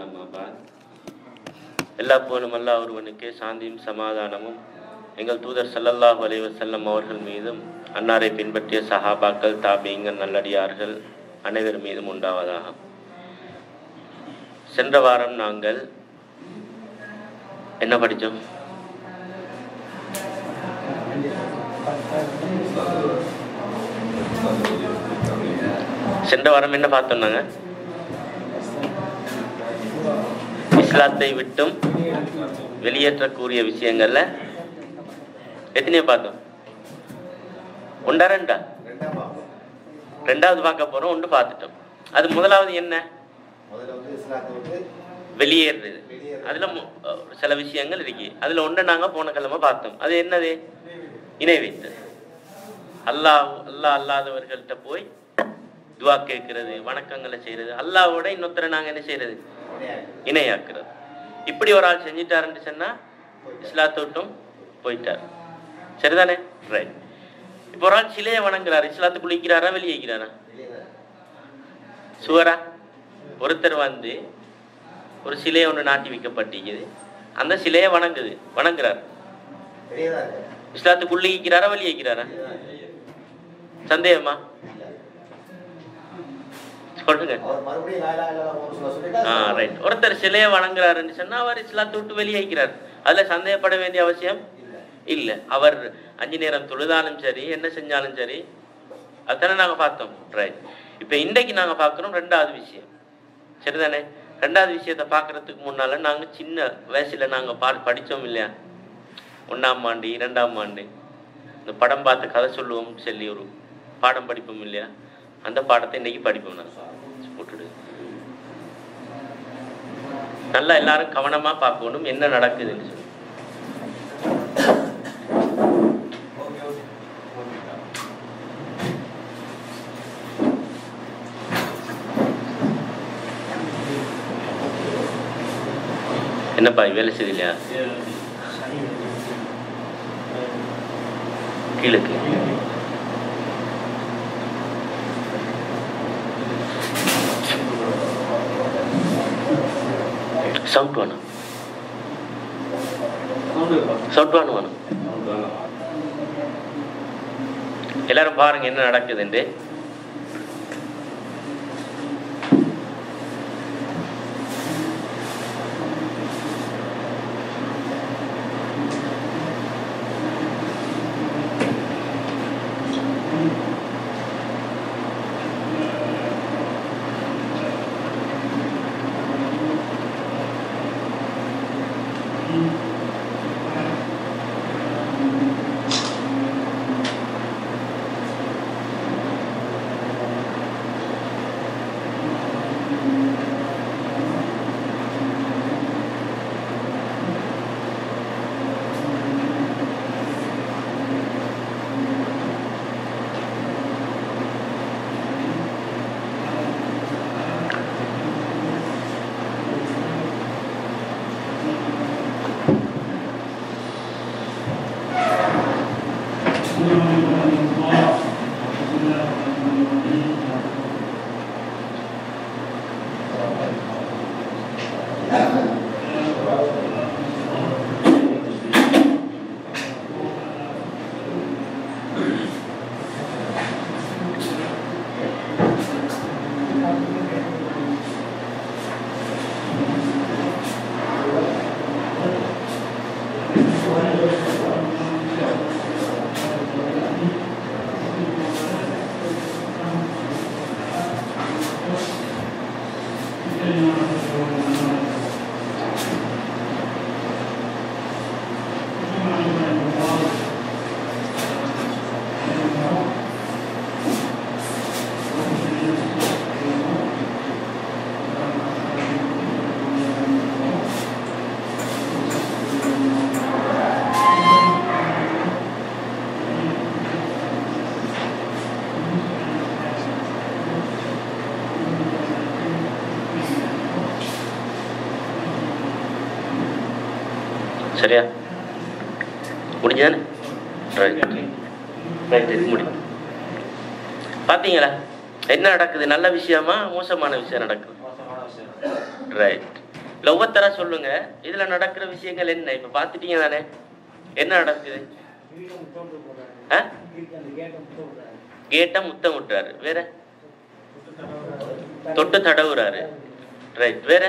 அம்மாபாத் எல்லா புகழும் அல்லா ஒருவனுக்கு சாந்தியும் சமாதானமும் எங்கள் தூதர் சல்லல்லாஹ் அலைஹி அவர்கள் மீதும் அன்னாரை பின்பற்றிய சஹாபாக்கள் தாபியங்கள் நல்லடியார்கள் அனைவர் மீதும் உண்டாவதாக. சென்ற வாரம் நாங்கள் என்ன படித்தோம்? சென்ற வாரம் என்ன பார்த்தோம் நாங்கள் இஸ்லாத்தை விட்டும் வெளியேற்றக்கூடிய விஷயங்கள்ல எத்தனையோ பார்த்தோம்? ஒன்றா ரெண்டா? ரெண்டாவது பார்க்க போறோம் ஒன்று பார்த்துட்டோம். அது முதலாவது என்ன? வெளியேறுறது. அதுல சில விஷயங்கள் இருக்கு. அதுல ஒன்று நாங்க போன கிழமை பார்த்தோம். அது என்னது? இணை வைத்தது அல்லாஹ் அல்லாஹ் அல்லாதவர்கள்ட்ட போய் துவா கேட்கறது வணக்கங்களை செய்யறது அல்லாஹ்வோட இன்னொருத்தரை நாங்க என்ன செய்யறது. இணையாக்குறது. இப்படி ஒரு ஆள் செஞ்சிட்டாருன்னு சொன்னா இஸ்லாத்தை விட்டும் போயிட்டார். சரிதானே? ரைட் இப்போ ஒரு ஆள் சிலையை வணங்குறாரு இஸ்லாத்துக்குள்ள இருக்கிறாரா வெளியே இருக்கிறாரா சுவரா? ஒருத்தர் வந்து ஒரு சிலையை ஒன்று நாட்டி வைக்கப்பட்டிருக்குது. அந்த சிலையை வணங்குது வணங்குறார். இஸ்லாத்துக்குள்ள இருக்கிறாரா வெளியே இருக்கிறாரா சந்தேகமா சொல்லுங்க அவர் மறுபடியும் லா இலாஹ இல்லல்லாஹ் ஒரு சொல்ல சொல்லிட்டா ஆ ரைட் ஒருத்தர் சிலையை வணங்குறாருன்னு சொன்னா அவர் இஸ்லாத்தை விட்டு வெளியே இருக்கிறார் அதுல சந்தேகப்பட வேண்டிய அவசியம் இல்ல. அவர் அஞ்சு நேரம் தொழுதாலும் சரி என்ன செஞ்சாலும் சரி அதானே நாங்க பார்த்தோம். ரைட் இப்ப இன்றைக்கு நாங்க பார்க்கிறோம் ரெண்டாவது விஷயம். சரிதானே? ரெண்டாவது விஷயத்தை பார்க்கறதுக்கு முன்னால நாங்க சின்ன வயசுல நாங்க பா படிச்சோம் இல்லையா? ஒண்ணாம் ஆண்டு இரண்டாம் ஆண்டு. இந்த படம் பார்த்து கதை சொல்லுவோம் சொல்லி ஒரு பாடம் படிப்போம் இல்லையா? அந்த பாடத்தை இன்னைக்கு படிப்போம் நான் நல்லா எல்லாரும் கவனமா பார்க்கணும் என்ன நடக்குதுன்னு சொல்லி. என்னப்பா வேலை செய்து இல்லையா சவுண்ட் வேணும் வேணும் எல்லாரும் பாருங்க என்ன நடக்குதுண்டு Oh. சரியா? முடிஞ்சானே ரைட் ரைட் இது முடி. பார்த்தீங்களா என்ன நடக்குது? நல்ல விஷயமா மோசமான விஷயம் நடக்குது? ரைட் இல்ல ஒவ்வொருத்தரா சொல்லுங்க. இதுல நடக்கிற விஷயங்கள் என்ன? இப்ப பாத்துட்டீங்க தானே? என்ன நடக்குது? ஆ? கேட்ட முத்தம் விட்டுறாரு. வேற? தொட்டு தடவுறாரு. ரைட் வேற?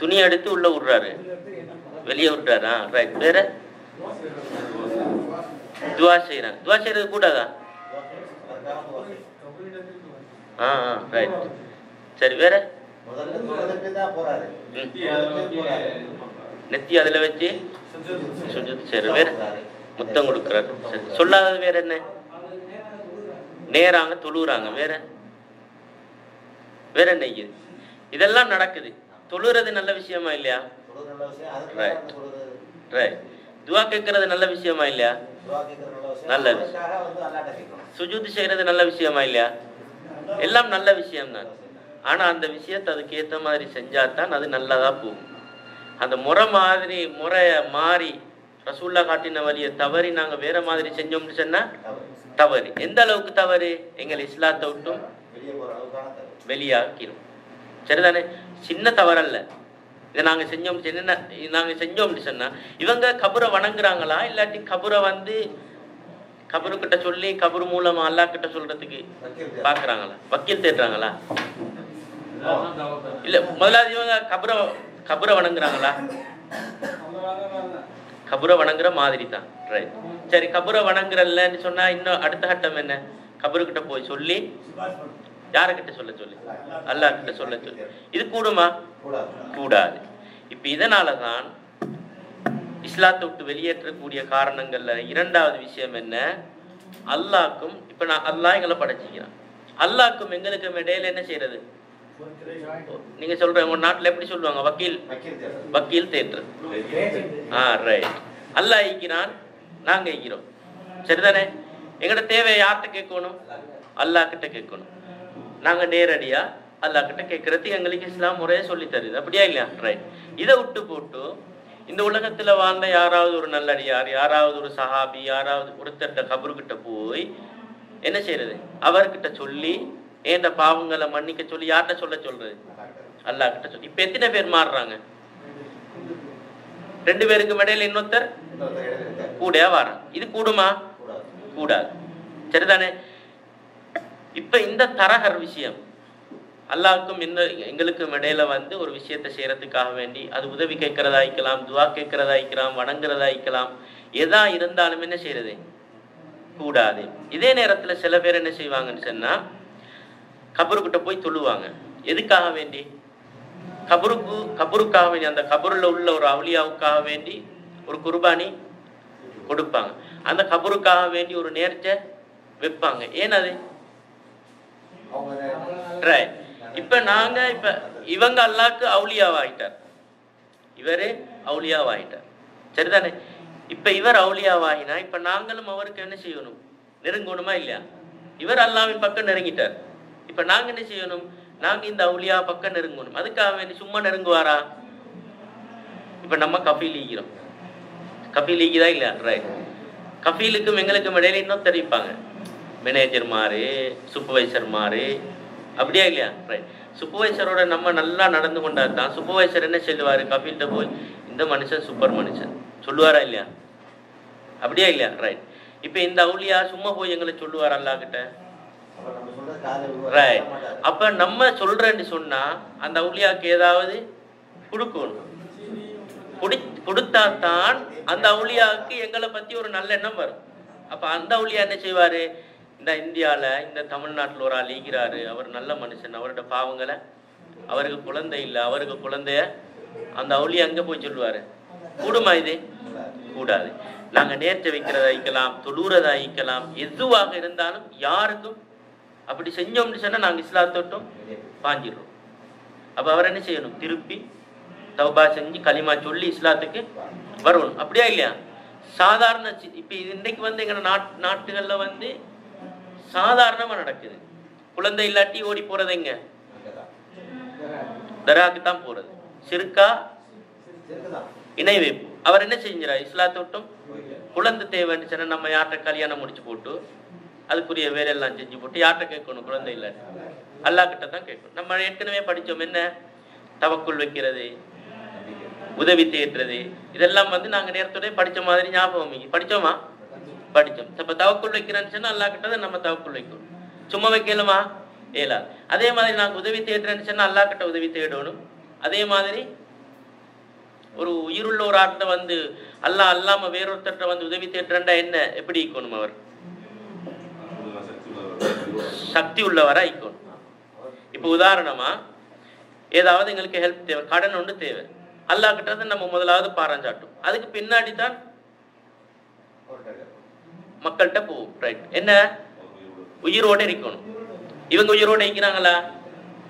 துணி எடுத்து உள்ள விடுறாரு. வெளியே விட்டுறாரா ரைட் வேற? துவா செய்யறாங்க துவா செய்யறது கூடாதா? ஆ ஆ ரைட் சரி வேற? ம். நெத்தி அதுல வச்சு சுஜூத் சரி வேற? முத்தம் கொடுக்குறாரு. சரி சொல்லாதது வேற என்ன? நேராங்க தொழுகிறாங்க வேற? வேற என்ன இதெல்லாம் நடக்குது. தொழுறது நல்ல விஷயமா இல்லையா விஷயம். தான் தொழுது. ரைட் துவா கேட்கறது நல்ல விஷயமா இல்லையா நல்ல விஷயம். விஷயம். சுஜூத் செய்யறது நல்ல விஷயமா இல்லையா எல்லாம் நல்ல விஷயம்தான் ஆனா அந்த விஷயத்தை அதுக்கு ஏத்த மாதிரி செஞ்சாதான் அது நல்லதா போகும் அந்த முறை மாதிரி முறைய மாறி ரசூல்லா காட்டின வழியை தவறி நாங்க வேற மாதிரி செஞ்சோம்னு சொன்னா தவறு. எந்த அளவுக்கு தவறு எங்கள் இஸ்லாத்தை விட்டும். வெளியாக்கிடும் சரிதானே சின்ன தவறல்ல. இதை நாங்க செஞ்சோம் என்ன நாங்க செஞ்சோம்னு சொன்னா இவங்க கபரை வணங்குறாங்களா? இல்லாட்டி கபரை வந்து கபரு கிட்ட சொல்லி கபரு மூலமா அல்லா கிட்ட சொல்றதுக்கு. பாக்குறாங்களா? வக்கீல் தேடுறாங்களா? இல்ல முதலாவது இவங்க கபரை கபரை வணங்குறாங்களா? கபரை வணங்குற மாதிரி தான். ரைட் சரி கபரை வணங்குறல்லன்னு சொன்னா இன்னும் அடுத்த கட்டம் என்ன? கபருக்கிட்ட போய் சொல்லி யாருக்கிட்ட சொல்ல சொல்லி? அல்லாஹ் கிட்ட சொல்ல சொல்லி. இது கூடுமா? கூடாது. இப்போ இப்ப இதனால தான் இஸ்லாத்தை விட்டு வெளியேற்றக்கூடிய காரணங்கள்ல இரண்டாவது விஷயம் என்ன? அல்லாக்கும் இப்ப நான் அல்லாஹ் எங்களை படைச்சிக்கிறான். அல்லாஹ்க்கும் எங்களுக்கும் இடையில என்ன செய்யறது? நீங்க சொல்ற உங்க நாட்டுல எப்படி சொல்லுவாங்க? வக்கீல். வக்கீல் தேவை. தேற்று ஆ ரைட் அல்லாஹ் ஈக்கிறான் நாங்க ஈக்கிறோம் சரிதானே? எங்கட தேவை யார்கிட்ட கேட்கணும்? அல்லாஹ் கிட்ட கேட்கணும். நாங்க நேரடியா அல்லாஹ் கிட்ட கேட்கறது எங்களுக்கு இஸ்லாம் முறையை சொல்லி தருது. அப்படியா இல்லையா? ரைட் இதை விட்டு போட்டு இந்த உலகத்துல வாழ்ந்த யாராவது ஒரு நல்லடியார் யாராவது ஒரு சஹாபி யாராவது ஒருத்தர்கிட்ட கபருக்கிட்ட போய் என்ன செய்யறது அவர்கிட்ட சொல்லி ஏண்ட பாவங்களை மன்னிக்க சொல்லி யார்கிட்ட சொல்ல சொல்றது? அல்லாஹ் கிட்ட சொல்லி. இப்ப எத்தனை பேர் மாறுறாங்க? ரெண்டு பேருக்கு இடையில இன்னொருத்தர். கூடயா வரான் இது கூடுமா. கூடாது. சரிதானே? இப்ப இந்த தரகர் விஷயம். அல்லாவுக்கும் இந்த எங்களுக்கும் இடையில வந்து ஒரு விஷயத்தை செய்யறதுக்காக வேண்டி அது உதவி கேட்கறதா இருக்கலாம் துவா கேட்கறதா இருக்கலாம் வணங்குறதா இருக்கலாம் எதா இருந்தாலும் என்ன செய்யறது? கூடாது. இதே நேரத்துல சில பேர் என்ன செய்வாங்கன்னு சொன்னா கபருக்கிட்ட போய் தொழுவாங்க எதுக்காக வேண்டி? கபருக்கு கபருக்காக வேண்டி அந்த கபருல உள்ள ஒரு அவளியாவுக்காக வேண்டி ஒரு குர்பானி கொடுப்பாங்க. அந்த கபருக்காக வேண்டி ஒரு நேர்ச்சை வைப்பாங்க. ஏன் அது? அவங்க இப்ப நாங்க இப்ப இவங்க அல்லாக்கு அவுலியாவாயிட்டார் இவரு அவுலியாவாயிட்டார் சரிதானே? இப்ப இவர் அவுளியாவாகினா இப்ப நாங்களும் அவருக்கு என்ன செய்யணும்? நெருங்கணுமா இல்லையா? இவர் அல்லாவின் பக்கம் நெருங்கிட்டார். இப்ப நாங்க என்ன செய்யணும்? நாங்க இந்த அவுளியா பக்கம் நெருங்கணும். அதுக்காக வேண்டி சும்மா நெருங்குவாரா? இப்ப நம்ம கஃபீல் ஈகிறோம். கஃபீல் ஈகிதா இல்லையா? ரைட் கஃபீலுக்கும் எங்களுக்கும் இடையில இன்னும் தெரிவிப்பாங்க மேனேஜர் மாதிரி சூப்பர்வைசர் மாதிரி அப்படியா இல்லையா? ரைட் சூப்பர்வைசரோட நம்ம நல்லா நடந்து கொண்டா தான் சூப்பர்வைசர் என்ன சொல்லுவார் கஃபீல்கிட்ட போய் இந்த மனுஷன் சூப்பர் மனுஷன். சொல்லுவாரா இல்லையா? அப்படியா இல்லையா? ரைட் இப்போ இந்த அவுளியா சும்மா போய் எங்களை சொல்லுவார் அல்லா கிட்ட ரைட் அப்போ அப்ப நம்ம சொல்றேன்னு சொன்னால் அந்த அவுளியாவுக்கு ஏதாவது கொடுக்கணும். குடி கொடுத்தா தான் அந்த அவுளியாவுக்கு எங்களை பத்தி ஒரு நல்ல எண்ணம் வரும். அப்போ அந்த அவுளியா என்ன செய்வாரு? இந்த இந்தியாவில் இந்த தமிழ்நாட்டில் ஒரு ஆள் ஈகிறாரு அவர் நல்ல மனுஷன். அவரோட பாவங்களை அவருக்கு குழந்தை இல்லை. அவருக்கு குழந்தைய அந்த அவுளி அங்கே போய் சொல்லுவார். கூடுமா இது? கூடாது. நாங்கள் நேற்று நேர்ச்சை வைக்கிறதா எதுவாக இருந்தாலும் யாருக்கும் அப்படி செஞ்சோம்னு சொன்னால் நாங்கள் இஸ்லாத்தோட்டும் பாஞ்சிடுறோம். அப்போ அவர் என்ன செய்யணும்? திருப்பி தௌபா செஞ்சு களிமா சொல்லி இஸ்லாத்துக்கு வரணும். அப்படியா இல்லையா? சாதாரண இப்போ இப்ப இன்னைக்கு வந்து எங்கள் நாட் நாட்டுகளில் வந்து சாதாரணமா நடக்குது. குழந்தை இல்லாட்டி ஓடி போறது எங்க? தராக்கு தான் போறது. சிறுக்கா? இணை வைப்பு அவர் என்ன செஞ்சார்? இஸ்லாத்தோட்டம்? குழந்தை தேவைன்னு சொன்னா நம்ம யார்கிட்ட கல்யாணம் முடிச்சு போட்டு அதுக்குரிய வேலையெல்லாம் செஞ்சு போட்டு யார்கிட்ட கேட்கணும்? குழந்தை இல்லை அல்லா கிட்ட தான் கேட்கணும். நம்ம ஏற்கனவே படித்தோம் என்ன? தவக்குள் வைக்கிறது உதவி தேடுறது. இதெல்லாம் வந்து நாங்கள் நேரத்துடைய படித்த மாதிரி ஞாபகம் படித்தோமா படித்தோம். படிச்சோம் இப்ப தவக்குள் வைக்கிறேன்னு சொன்னா அல்லா கிட்ட நம்ம தவக்குள் வைக்கணும். சும்மா வைக்கலுமா? ஏலா அதே மாதிரி நான் உதவி தேடுறேன்னு சொன்னா அல்லா கிட்ட உதவி தேடணும். அதே மாதிரி ஒரு உயிருள்ள ஒரு ஆட்ட வந்து அல்லாஹ் அல்லாம வேறொருத்தர்கிட்ட வந்து உதவி தேடுறேன்டா என்ன? எப்படி இருக்கணும் அவர்? சக்தி உள்ளவரா இருக்கணும் இப்போ உதாரணமா ஏதாவது எங்களுக்கு ஹெல்ப் தேவை. கடன் ஒன்று தேவை. அல்லாஹ் கிட்ட நம்ம முதலாவது பாராஞ்சாட்டும். அதுக்கு பின்னாடி தான் மக்கள்கிட்ட போவோம் ரைட் என்ன? உயிரோட இருக்கணும். இவங்க உயிரோட இருக்கிறாங்களா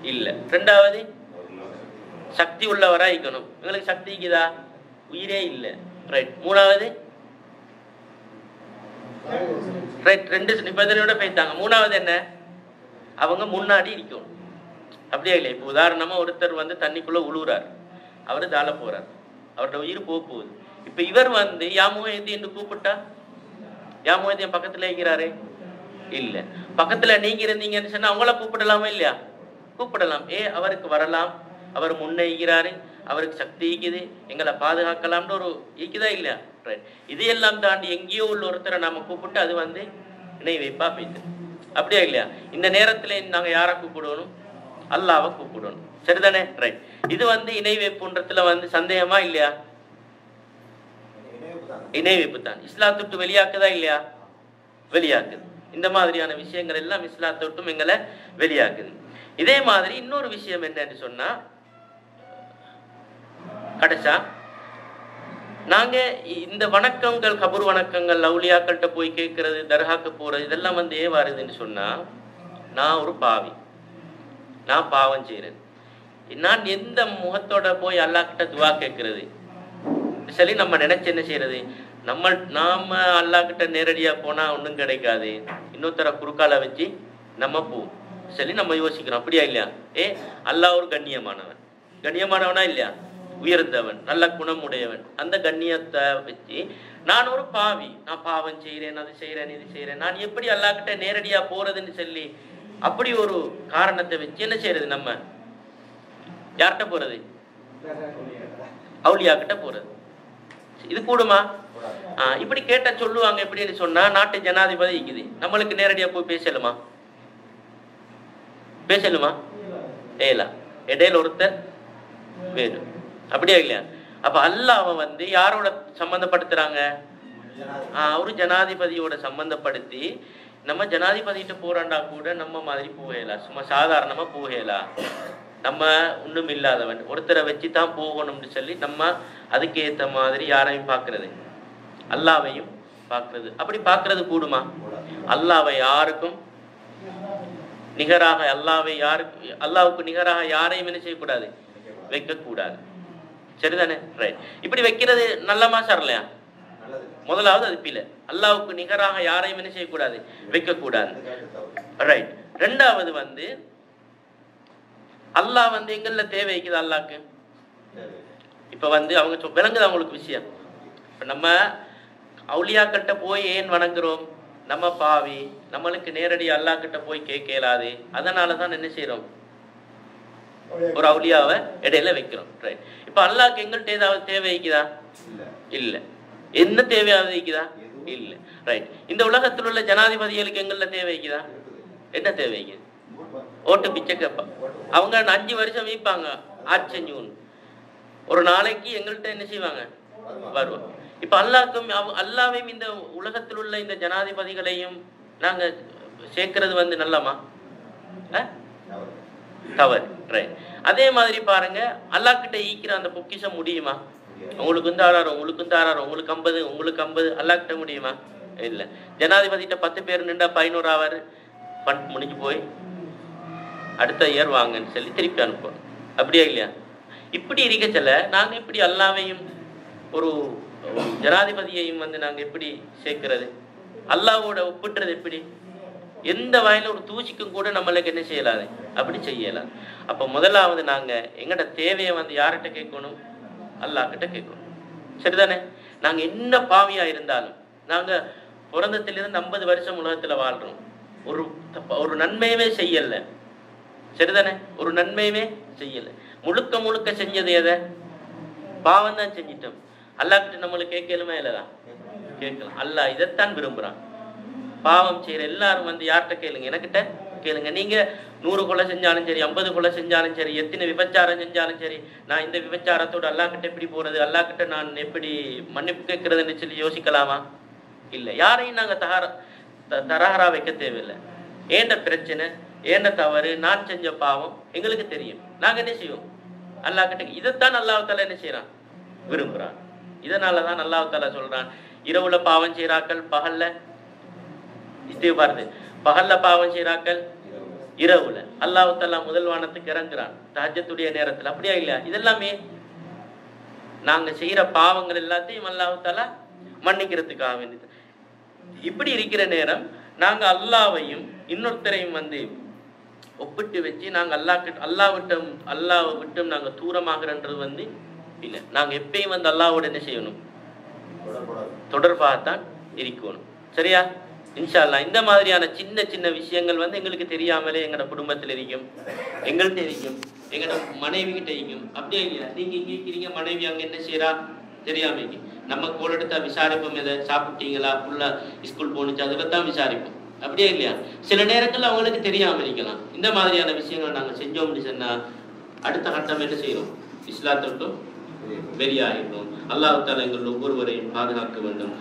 இல்ல. ரெண்டாவது சக்தி உள்ளவரா இருக்கணும். இவங்களுக்கு சக்தி இருக்குதா உயிரே இல்ல. ரைட் மூணாவது ரைட் ரெண்டு நிபந்தனையோட போயிட்டாங்க மூணாவது என்ன? அவங்க முன்னாடி இருக்கணும். அப்படியே இல்லை. இப்போ உதாரணமா ஒருத்தர் வந்து தண்ணிக்குள்ள உழுவுறார். அவரு தாழ போகிறார் அவரோட உயிர் போக போகுது. இப்ப இவர் வந்து யாமுகதி என்று கூப்பிட்டா? யாமுகதி என் பக்கத்துல இருக்கிறாரே இல்ல. பக்கத்துல நீங்க இருந்தீங்கன்னு சொன்னா அவங்கள கூப்பிடலாமா இல்லையா? கூப்பிடலாம். ஏ அவருக்கு வரலாம். அவர் முன்னேகிறாரு அவருக்கு சக்தி இருக்குது எங்களை பாதுகாக்கலாம்னு ஒரு இருக்குதா இல்லையா? ரைட் இதையெல்லாம் தாண்டி எங்கேயோ உள்ள ஒருத்தரை நாம கூப்பிட்டு அது வந்து இணை வைப்பா போயிட்டு அப்படியா இல்லையா? இந்த நேரத்துல நாங்க யாரை கூப்பிடணும்? அல்லாவை கூப்பிடணும். சரிதானே? ரைட் இது வந்து இணை வைப்புன்றதுல வந்து சந்தேகமா இல்லையா? இணை வைப்பு தான். இஸ்லாத்தை விட்டு வெளியாக்குதா இல்லையா? வெளியாக்குது. இந்த மாதிரியான விஷயங்கள் எல்லாம் இஸ்லாத்தை விட்டும் எங்களை வெளியாக்குது. இதே மாதிரி இன்னொரு விஷயம் என்னன்னு சொன்னா கடைசா நாங்க இந்த வணக்கங்கள் கபூர் வணக்கங்கள் லவுலியாக்கள்கிட்ட போய் கேட்கறது தர்காக்கு போறது இதெல்லாம் வந்து ஏ வருதுன்னு சொன்னா நான் ஒரு பாவி. நான் பாவம் செய்கிறேன் நான் எந்த முகத்தோட போய் அல்லாக்கிட்ட துவா கேட்கறது? சரி நம்ம நினைச்சு என்ன செய்யறது? நம்ம நாம அல்லாஹ் கிட்ட நேரடியா போனா ஒண்ணும் கிடைக்காது. இன்னொருத்தர குறுக்கால வச்சு நம்ம போவோம். சரி நம்ம யோசிக்கிறோம் அப்படியா இல்லையா? ஏ அல்லாஹ் ஒரு கண்ணியமானவன். கண்ணியமானவனா இல்லையா? உயர்ந்தவன் நல்ல குணம் உடையவன் அந்த கண்ணியத்தை வச்சு நான் ஒரு பாவி. நான் பாவம் செய்கிறேன் அது செய்கிறேன் இது செய்கிறேன் நான் எப்படி அல்லாஹ் கிட்ட நேரடியா போறதுன்னு சொல்லி அப்படி ஒரு காரணத்தை வச்சு என்ன செய்யறது நம்ம? யார்கிட்ட போறது? அவுலியா கிட்ட போறது. இது கூடுமா? இப்படி கேட்டா சொல்லுவாங்க எப்படின்னு சொன்னா நாட்டு ஜனாதிபதி இருக்குது. நம்மளுக்கு நேரடியா போய் பேசலுமா? பேசலுமா? ஏலா இடையில ஒருத்தர் வேணும் அப்படியா இல்லையா? அப்ப அல்லாஹ்வை வந்து யாரோட சம்பந்தப்படுத்துறாங்க? ஆ, ஒரு ஜனாதிபதியோட சம்பந்தப்படுத்தி நம்ம ஜனாதிபதிகிட்ட போறாண்டா கூட நம்ம மாதிரி போகலாம் சும்மா சாதாரணமா போகலாம் நம்ம ஒண்ணும் இல்லாதவன். ஒருத்தரை வச்சு தான் போகணும்னு சொல்லி நம்ம அதுக்கு மாதிரி யாரையும் பார்க்கறது அல்லாவையும் பார்க்கறது. அப்படி பார்க்கறது கூடுமா? அல்லாவை யாருக்கும் நிகராக அல்லாவை யாருக்கு அல்லாவுக்கு நிகராக யாரையும் என்ன செய்யக்கூடாது? வைக்கக்கூடாது. சரிதானே? ரைட் இப்படி வைக்கிறது நல்லமா சரலையா இல்லையா முதலாவது அது பில அல்லாவுக்கு நிகராக யாரையும் என்ன செய்யக்கூடாது? வைக்கக்கூடாது. ரைட் ரெண்டாவது வந்து அல்லாஹ் வந்து எங்கள்ல தேவை இருக்குது அல்லாஹ்க்கு இப்ப வந்து அவங்க விளங்குது அவங்களுக்கு விஷயம்? இப்ப நம்ம அவுலியாக்கிட்ட போய் ஏன் வணங்குறோம்? நம்ம பாவி நம்மளுக்கு நேரடி அல்லாஹ் கிட்ட போய் கேட்க இயலாது அதனால தான் என்ன செய்றோம்? ஒரு அவுலியாவை இடையில வைக்கிறோம். ரைட் இப்ப அல்லாஹ்க்கு எங்கள்கிட்ட ஏதாவது தேவை இருக்குதா? இல்ல. என்ன தேவையாவது இருக்குதா? இல்ல. ரைட் இந்த உலகத்தில் உள்ள ஜனாதிபதிகளுக்கு எங்கள்ல தேவை இருக்குது? என்ன தேவை இருக்குது ஓட்டு பிச்சை கேட்பான் அவங்க அஞ்சு வருஷம் வைப்பாங்க ஆட்சி செஞ்சு ஒரு நாளைக்கு எங்கள்கிட்ட என்ன செய்வாங்க? வருவோம் இப்போ அல்லாக்கும் அவ- அல்லாவையும் இந்த உலகத்தில் உள்ள இந்த ஜனாதிபதிகளையும் நாங்கள் சேர்க்கறது வந்து நல்லமா? தவறு. ரைட் அதே மாதிரி பாருங்க அல்லாஹ் கிட்ட ஈக்கிற அந்த பொக்கிஷம் முடியுமா? முடியாது. உங்களுக்கு வந்து ஆறாயிரம் உங்களுக்கு வந்து ஆறாயிரம் உங்களுக்கு ஐம்பது உங்களுக்கு ஐம்பது அல்லாஹ் கிட்ட முடியுமா? இல்ல. ஜனாதிபதிகிட்ட பத்து பேர் நின்றா பதினோரு ஆவாரு. ஃபண்ட் முடிஞ்சு போய் அடுத்த இயர் வாங்கன்னு சொல்லி திருப்பி அனுப்புவோம் அப்படியா இல்லையா? இப்படி இருக்க சொல்ல நாங்கள் எப்படி அல்லாவையும் ஒரு ஜனாதிபதியையும் வந்து நாங்கள் எப்படி சேர்க்கிறது? அல்லாவோட ஒப்பிடுறது எப்படி? எந்த வகையில ஒரு தூசிக்கும் கூட நம்மளுக்கு என்ன செய்யலாது? அப்படி செய்யலாம். அப்ப முதலாவது நாங்க எங்கட தேவையை வந்து யார்கிட்ட கேட்கணும்? அல்லாஹ் கிட்ட கேட்கணும். சரிதானே? நாங்க என்ன பாவியா இருந்தாலும் நாங்க பிறந்தத்திலிருந்து ஐம்பது வருஷம் உலகத்துல வாழ்றோம். ஒரு ஒரு நன்மையவே செய்யலை. சரிதானே? ஒரு நன்மையுமே செய்யல. முழுக்க முழுக்க செஞ்சது எதை? பாவம் தான் செஞ்சிட்டோம். அல்லாக்கிட்ட நம்மளுக்கு கேட்கலுமே இல்லதா கேட்கலாம். அல்லாஹ் இதைத்தான் விரும்புறான். பாவம் செய்யற எல்லாரும் வந்து யார்கிட்ட கேளுங்க? எனக்கிட்ட கேளுங்க. நீங்க நூறு கொலை செஞ்சாலும் சரி ஐம்பது கொலை செஞ்சாலும் சரி எத்தனை விபச்சாரம் செஞ்சாலும் சரி நான் இந்த விபச்சாரத்தோடு அல்லாக்கிட்ட எப்படி போறது? அல்லாக்கிட்ட நான் எப்படி மன்னிப்பு கேட்கறதுன்னு சொல்லி யோசிக்கலாமா? இல்லை. யாரையும் நாங்கள் தகார த- தரகரா வைக்க தேவையில்லை. ஏண்ட பிரச்சனை? என்ன தவறு? நான் செஞ்ச பாவம் எங்களுக்கு தெரியும். நாங்க என்ன செய்வோம்? அல்லாஹ்கிட்ட இதைத்தான் அல்லாஹ் என்ன செய்யறான் விரும்புறான். இதனால தான் சொல்றான் இரவுல பாவம் செய்யறாக்கள் பகல்ல இஸ்திஃபார்து பகல்ல பாவம் செய்யறாக்கள் இரவுல. அல்லாஹ் தாலா முதல் வானத்துக்கு இறங்குறான். தஜத்துடைய நேரத்துல. அப்படியா இல்லையா? இதெல்லாமே நாங்க செய்யற பாவங்கள் எல்லாத்தையும் அல்லாஹ் தாலா மன்னிக்கிறதுக்காக வேண்டியது. இப்படி இருக்கிற நேரம் நாங்க அல்லாவையும் இன்னொருத்தரையும் வந்து ஒப்பிட்டு வச்சு நாங்கள் அல்லாஹ் கிட்ட அல்லாஹ் விட்டும் அல்லாவை விட்டும் நாங்கள் தூரமாகிறன்றது வந்து இல்லை. நாங்கள் எப்பயும் வந்து அல்லாவோட என்ன செய்யணும்? தொடர்பாக தொடர்பாகத்தான் இருக்கணும். சரியா? இன்ஷா அல்லாஹ் இந்த மாதிரியான சின்ன சின்ன விஷயங்கள் வந்து எங்களுக்கு தெரியாமலே எங்களோட குடும்பத்தில் இருக்கும். எங்கள்கிட்ட இருக்கும். எங்களோட மனைவி கிட்ட இருக்கும். அப்படியே இல்லையா நீங்க இங்கே இருக்கிறீங்க மனைவி அங்கே என்ன செய்யறா தெரியாம நம்ம கோல் எடுத்தா விசாரிப்போம். எதை சாப்பிட்டீங்களா? புள்ள ஸ்கூல் போனுச்சு அதில் தான் விசாரிப்போம். அப்படியே இல்லையா? சில நேரங்கள்ல அவங்களுக்கு தெரியாம இருக்கலாம். இந்த மாதிரியான விஷயங்கள் நாங்க செஞ்சோம்னு சொன்னா அடுத்த கட்டம் என்ன செய்யணும் இஸ்லாத்தொட்டும் வெளியாகிடும் அல்லாஹ் தாலா எங்கள் ஒவ்வொருவரையும் பாதுகாக்க வேண்டும்.